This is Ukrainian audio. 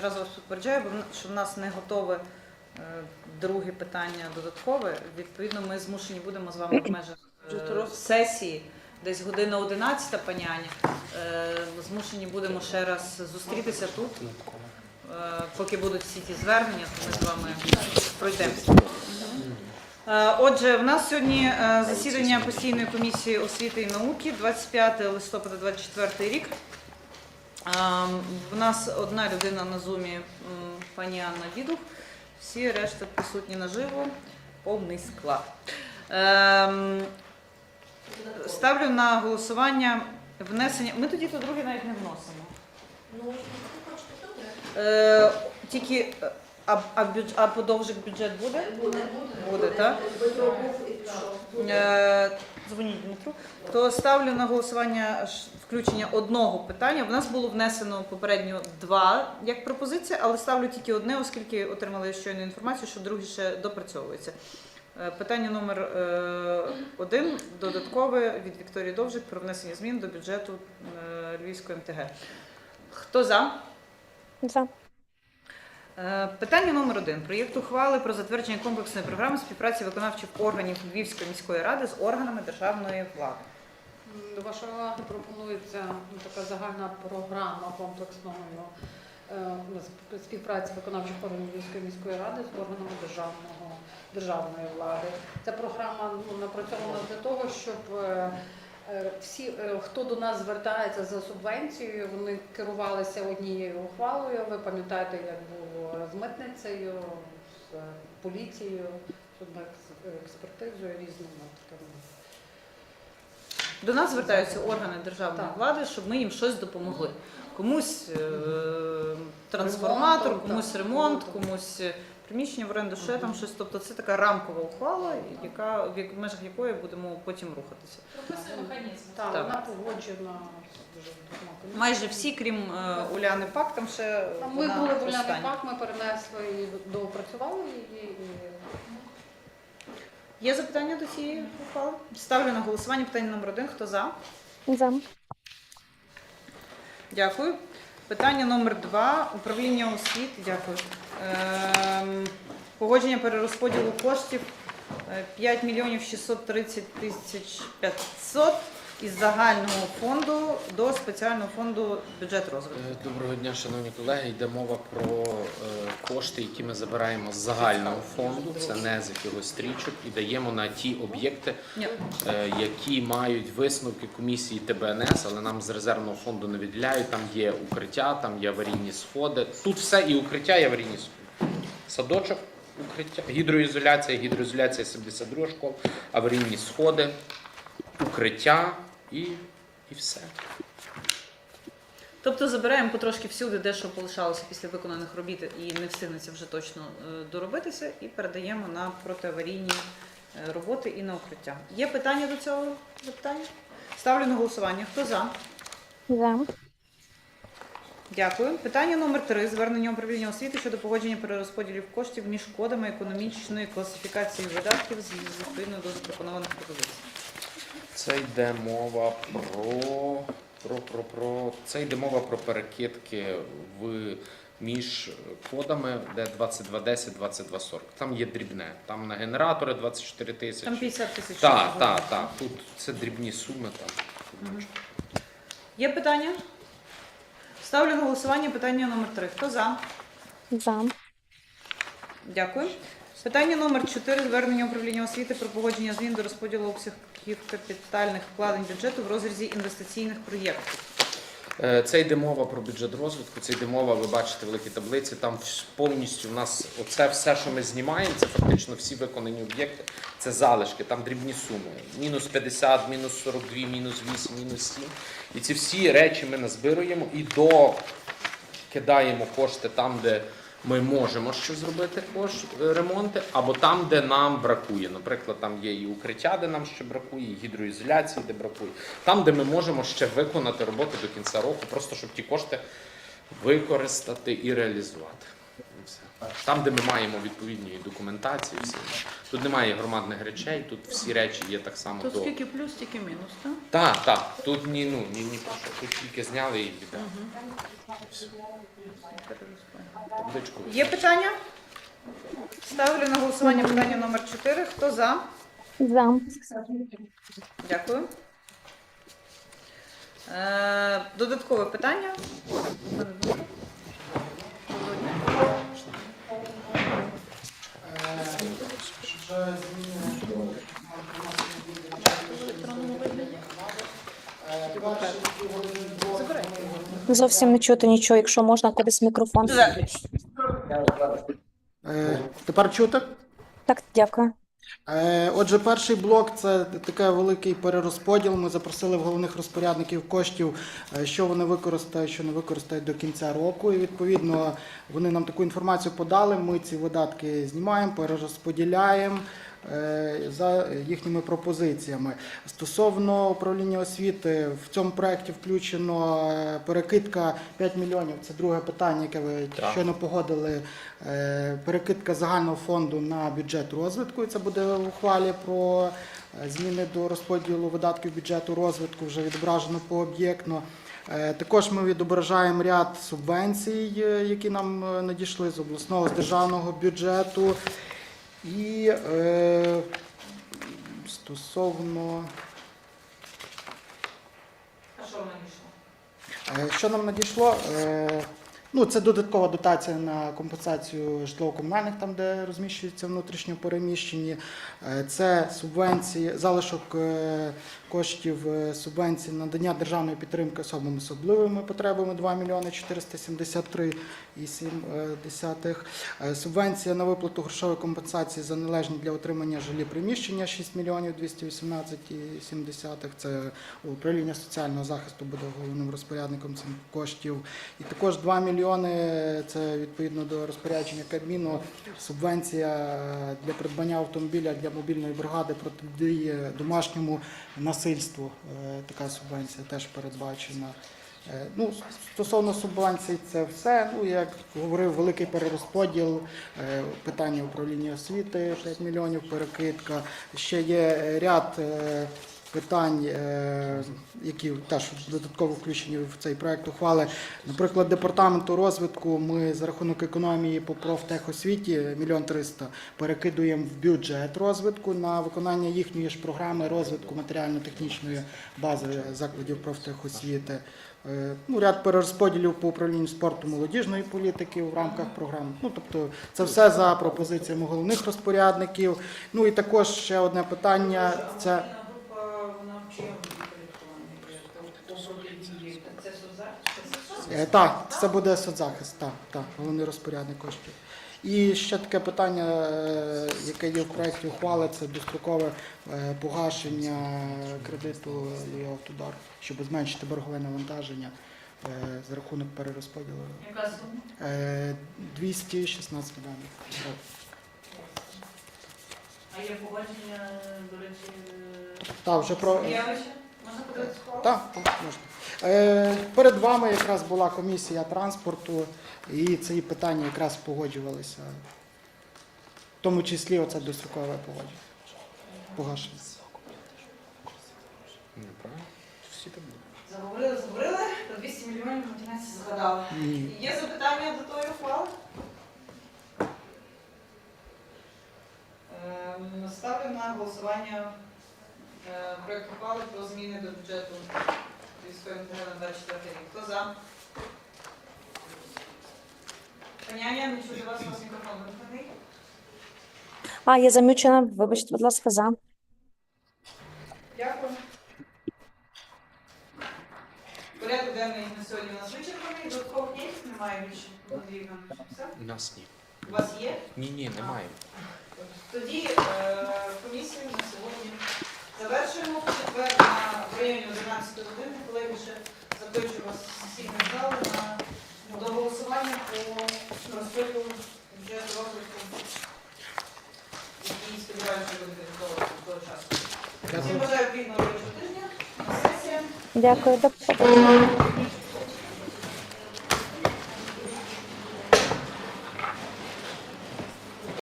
зразу вас попереджаю, бо що в нас не готове е, друге питання додаткове. Відповідно, ми змушені будемо з вами в межах е, сесії, десь година 11, пані Аня. е, Змушені будемо ще раз зустрітися тут. Поки будуть всі ті звернення, то ми з вами пройдемося. Отже, в нас сьогодні засідання постійної комісії освіти і науки, 25 листопада 24 рік. В нас одна людина на зумі, пані Анна Дідух, всі решта присутні наживо, повний склад. Ем, Ставлю на голосування внесення. Ми тоді то друге навіть не вносимо. Ну, Е, Тільки е, а, а, бюдж- а подовжик бюджет буде? буде. Буде, так? Е, Дзвоніть Дмитру. То ставлю на голосування ш- включення одного питання. В нас було внесено попередньо два як пропозиція, але ставлю тільки одне, оскільки отримали щойно інформацію, що друге ще допрацьовується. Е, Питання номер е, один додаткове від Вікторії Довжик про внесення змін до бюджету е, Львівської МТГ. Хто за? За. Е, Питання номер один. Проєкт ухвали про затвердження комплексної програми співпраці виконавчих органів Львівської міської ради з органами державної влади. До вашої уваги пропонується ну, така загальна програма комплексного е, співпраці виконавчих органів Львівської міської ради з органами державного державної влади. Ця програма ну, напрацьована для того, щоб е, всі, хто до нас звертається за субвенцією, вони керувалися однією ухвалою. Ви пам'ятаєте, як було з митницею, з поліцією, експертизою різними такими. До нас звертаються органи державної Так. влади, щоб ми їм щось допомогли. Комусь е, трансформатор, комусь ремонт, комусь е, приміщення в оренду, ще там щось. Тобто це така рамкова ухвала, яка в межах якої будемо потім рухатися. Так, Так. вона погоджена дуже. Майже всі, крім е, Уляни Пак, там ще А Ми вона були в Уляни остання. Пак, ми перенесли і доопрацювали її. І... Є запитання до цієї ухвали? Ставлю на голосування питання номер один. Хто за? За. Дякую. Питання номер два. Управління освіти. Дякую. Ем, погодження перерозподілу коштів е, 5 мільйонів 630 тисяч 500 із загального фонду до спеціального фонду бюджет розвитку. Е, Доброго дня, шановні колеги. Йде мова про е, кошти, які ми забираємо з загального фонду. Це не з якихось стрічок, і даємо на ті об'єкти, е, які мають висновки комісії ТБНС, але нам з резервного фонду не виділяють. Там є укриття, там є аварійні сходи. Тут все і укриття, і аварійні сходи. Садочок, укриття, гідроізоляція, гідроізоляція 72 школа, аварійні сходи, укриття і, і все. Тобто забираємо потрошки всюди, де що полишалося після виконаних робіт і не встигнеться вже точно е, доробитися, і передаємо на протиаварійні е, роботи і на укриття. Є питання до цього запитання? Ставлю на голосування. Хто за? За. Дякую. Питання номер три. Звернення управління освіти щодо погодження перерозподілів коштів між кодами економічної класифікації видатків з відповідно до запропонованих пропозицій. Це йде мова про, про, про, про це йде мова про перекидки в між кодами, де 2210, 2240. Там є дрібне. Там на генератори 24 Там тисячі. 50 тисяч. Так, так, так. Тут це дрібні суми. Там. Мгм. Є питання? Ставлю голосування питання номер три. Хто за? За. Дякую. Питання номер 4. Звернення управління освіти про погодження змін до розподілу обсягів капітальних вкладень бюджету в розрізі інвестиційних проєктів. Е, Це йде мова про бюджет розвитку, це йде мова, ви бачите великі таблиці. Там повністю у нас оце все, що ми знімаємо, це фактично всі виконані об'єкти, це залишки, там дрібні суми. Мінус 50, мінус 42, мінус 8, мінус 7. І ці всі речі ми назбируємо і докидаємо кошти там, де ми можемо ще зробити кош- е, ремонти, або там, де нам бракує. Наприклад, там є і укриття, де нам ще бракує, і гідроізоляції, де бракує. Там, де ми можемо ще виконати роботи до кінця року, просто щоб ті кошти використати і реалізувати. Все. Там, де ми маємо відповідні документації, всі. тут немає громадних речей, тут всі речі є так само Тут до. скільки плюс, стільки мінус, так? Так, так, тут ні, ну, ні, ні про що. Тут тільки зняли і віддали. Перерозподіл. Є питання? Ставлю на голосування питання номер 4. Хто за? За. Дякую. Е, додаткове питання. Зовсім не чути нічого, якщо можна кудись мікрофон. Е, Тепер чути? Так, дякую. Е, Отже, перший блок це такий великий перерозподіл. Ми запросили в головних розпорядників коштів, е, що вони використають, що не використають до кінця року. І відповідно вони нам таку інформацію подали. Ми ці видатки знімаємо, перерозподіляємо за їхніми пропозиціями. Стосовно управління освіти, в цьому проєкті включено е, перекидка 5 мільйонів. Це друге питання, яке ви Так. щойно погодили. Е, Перекидка загального фонду на бюджет розвитку. І це буде в ухвалі про е, зміни до розподілу видатків бюджету розвитку, вже відображено пооб'єктно. Е, Також ми відображаємо ряд субвенцій, е, які нам е, надійшли з обласного з державного бюджету. І е, стосовно А що надійшло? Е, Що нам надійшло? Е, Ну, це додаткова дотація на компенсацію житлово-комунальних, там, де розміщуються внутрішньо переміщені. Е, Це субвенції, залишок е, коштів е, субвенцій надання державної підтримки особам з особливими потребами 2 мільйони 473,7. Е, Субвенція на виплату грошової компенсації за належні для отримання жилі приміщення 6 мільйонів 218,7. Це управління соціального захисту буде головним розпорядником цих коштів. І також 2 мільйони це відповідно до розпорядження Кабміну. Субвенція для придбання автомобіля для мобільної бригади протидії домашньому насильству. Е, Така субвенція теж передбачена. Е, Ну, стосовно субвенцій, це все. Ну, як говорив, великий перерозподіл, е, питання управління освіти, 5 мільйонів перекидка. Ще є ряд е, питань, е, які теж додатково включені в цей проект ухвали. Наприклад, департаменту розвитку ми за рахунок економії по профтехосвіті мільйон триста перекидуємо в бюджет розвитку на виконання їхньої ж програми розвитку матеріально-технічної бази закладів профтехосвіти. Е, Ну, ряд перерозподілів по управлінню спорту молодіжної політики в рамках програм. Ну, тобто, це все за пропозиціями головних розпорядників. Ну і також ще одне питання. Це група, вона в чиєму підпорядкуванні? Це соцзахист? Е, Так, це буде соцзахист, так, так, головний розпорядник коштів. І ще таке питання, е, яке є в проєкті ухвали, це дострокове е, погашення кредиту і «Автодар», щоб зменшити боргове навантаження е, за рахунок перерозподілу. Яка сума? Е, 216 мільйонів. А є погодження, до речі, Так, вже про явище? Можна подивитися? Так, так, можна. Е, перед вами якраз була комісія транспорту, і ці питання якраз погоджувалися. В тому числі оце дострокове погодження. Погашення. Заговорили, заговорили, про 200 мільйонів в кінець згадали. Ні. Є запитання до тої ухвали? Ем, Ставлю на голосування е, проект ухвали про зміни до бюджету військової на 24 рік. Хто за? Паняня, не чую вас, у вас мікрофон вимкнений. А, я замючена. Вибачте, будь ласка, за. Дякую. Порядок денний на сьогодні у нас вичерпаний. Додаткових є? Немає більше. Андрій Іванович, все? У нас ні. У вас є? Ні, ні, немає. Тоді е, комісію на сьогодні завершуємо. Четвер на районі 11 години, колеги ще запрошую вас в зали на до голосування по розпиту бюджету розвитку, який сподіваюся буде до того часу. Всім бажаю плідного робочого тижня. Дякую. До побачення.